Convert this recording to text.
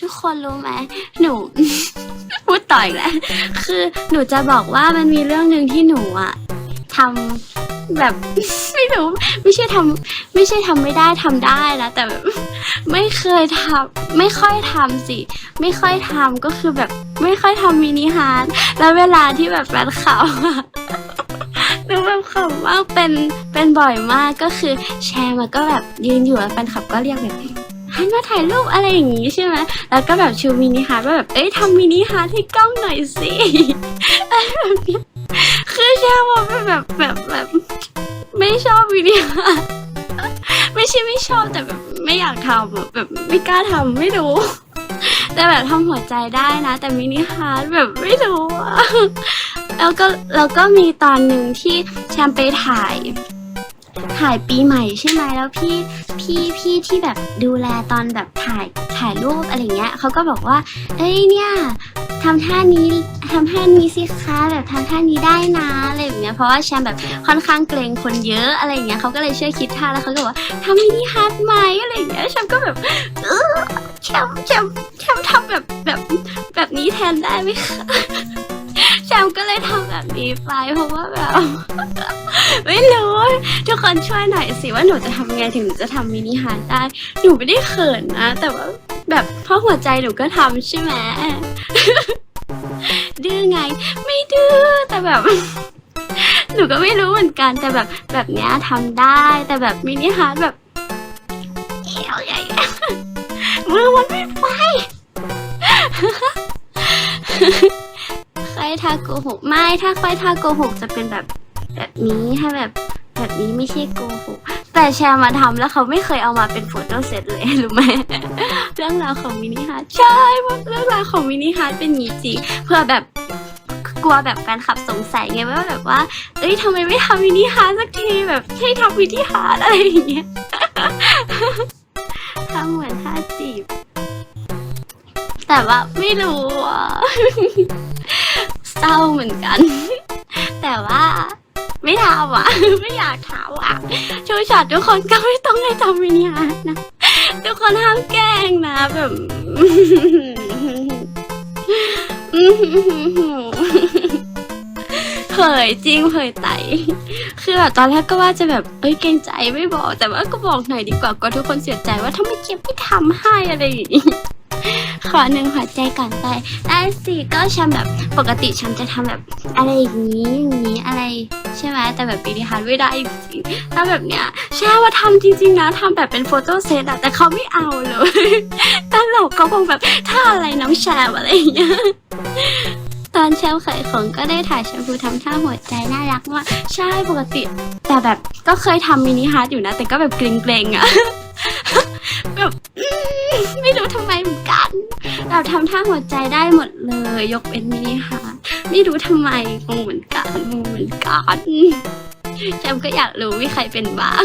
ทุกคนรู้ไหมหนู พูดต่ออีกแล้วคือหนูจะบอกว่ามันมีเรื่องหนึ่งที่หนูอะทำแบบ ไม่รู้ไม่ใช่ทำไม่ใช่ทำไม่ได้ทำได้นะแต่แบบไม่เคยทำไม่ค่อยทำสิ ไม่ค่อยทำก็คือแบบไม่ค่อยทำมินิฮาร์ดแล้วเวลาที่แบบแฟนเขาอะหนูแบบขำมากเป็นเป็นบ่อยมากก็คือแชร์มาก็แบบยืนอยู่แล้วแฟนคลับก็เรียกแบบ หันมาถ่ายรูปอะไรอย่างงี้ใช่ไหมแล้วก็แบบชูมินิฮาร์ดว่าแบบเอ้ยทำมินิฮาร์ดให้กล้องหน่อยสิอะไรแบบนี้คือแชร์มาเป็นแบบแบบแบบ ไม่ชอบมินิฮาร์ดไม่ใช่ไม่ชอบแต่แบบไม่อยากทำแบบไม่กล้าทำไม่รู้แต่แบบทำหัวใจได้นะ แต่มินิฮาร์ดแบบไม่รู้อะแล้วก็แล้วก็มีตอนหนึ่งที่แชมไปถ่าย ถ่ายปีใหม่ใช่ไหมแล้วพี่พี่พี่ที่แบบดูแลตอนแบบถ่ายถ่ายรูปอะไรเงี้ยเขาก็บอกว่า เอ้ยเนี่ยทำท่านี้ทำท่านี้สิคะแบบทำท่านี้ได้นะอะไรแบบเนี้ยเพราะว่าแชมแบบค่อนข้างเกรงคนเยอะอะไรอย่างเงี้ยเขาก็เลยช่วยคิดท่าแล้วเขาก็บอกว่าทำมินิฮาร์ดไหมอะไรอย่างเงี้ยแชมก็แบบเออแชมแชมแชมทำแบบแบบแบบนี้แทนได้ไหมคะแชมก็เลยทำ แบบนี้ไปเพราะว่าแบบ ไม่รู้ ทุกคนช่วยหน่อยสิว่าหนูจะทำไงถึงหนูจะทำมินิฮาร์ดได้หนูไม่ได้เขินนะ แต่ว่าแบบเพราะหัวใจหนูก็ทำใช่ไหมดื้อไง ไม่ดื้อแต่แบบหนูก็ไม่รู้เหมือนกันแต่แบบแบบเนี้ยทำได้แต่แบบมินิฮาร์ดแบบเอวใหญ่มือมันไม่ไป ค่อยทาโกหกไม่ถ้าค่อยทาโกหกจะเป็นแบบแบบนี้ถ้าแบบแบบนี้ไม่ใช่โกหกแต่แชร์มาทำแล้วเขาไม่เคยเอามาเป็นโฟโต้เซตเลยรู้ไหมเรื่องราวของมินิฮาร์ดใช่ว่าเรื่องราวของมินิฮาร์ดเป็นอย่างนี้จริงเพื่อแบบกลัวแบบแฟนคลับสงสัยไงว่าแบบว่า เอ้ยทำไมไม่ทำมินิฮาร์ดสักทีแบบให้ทำมินิฮาร์ดอะไรอย่างเงี้ยทำเหมือนท่าจีบ แต่ว่าไม่รู้อะ เศร้าเหมือนกัน แต่ว่าไม่ทำอะ ไม่อยากทำอะชูช็อตทุกคนก็ไม่ต้องให้ทำมินิฮาร์ดนะ ทุกคนห้ามแกล้งนะแบบเผยจริงเผยไตคือแบบตอนแรกก็ว่าจะแบบเอ้ยเกรงใจไม่บอก แต่ว่าก็บอกหน่อยดีกว่าก็ทุกคนเสียใจว่าทำไมเจี๊ยบไม่ทำให้อะไรอย่างงี้ ขอหนึ่งหัวใจก่อนไปได้สิก็ฉันแบบปกติฉันจะทำแบบอะไรอย่างนี้อย่างนี้อะไรใช่ไหมแต่แบบปีนี้ฮันไม่ได้จริงถ้าแบบเนี้ยแช่ว่าทำจริง ๆ นะทำแบบเป็นโฟโต้เซตอะแต่เขาไม่เอาเลยตลกเขาคงแบบท่าอะไรน้องแชมอะไรอย่างเงี้ยตอนแชมป์ขายของก็ได้ถ่ายแชมพูทำท่าหัวใจน่ารักมากใช่ปกติ แต่แบบก็เคยทำมินิฮาร์ดอยู่นะ แต่ก็แบบเกรงๆอะแบบ เราทำท่าหัวใจได้หมดเลย ยกเป็นมินิฮาร์ดไม่รู้ทำไมงงเหมือนกันงงเหมือนกันแจมก็อยากรู้มีใครเป็นบ้าง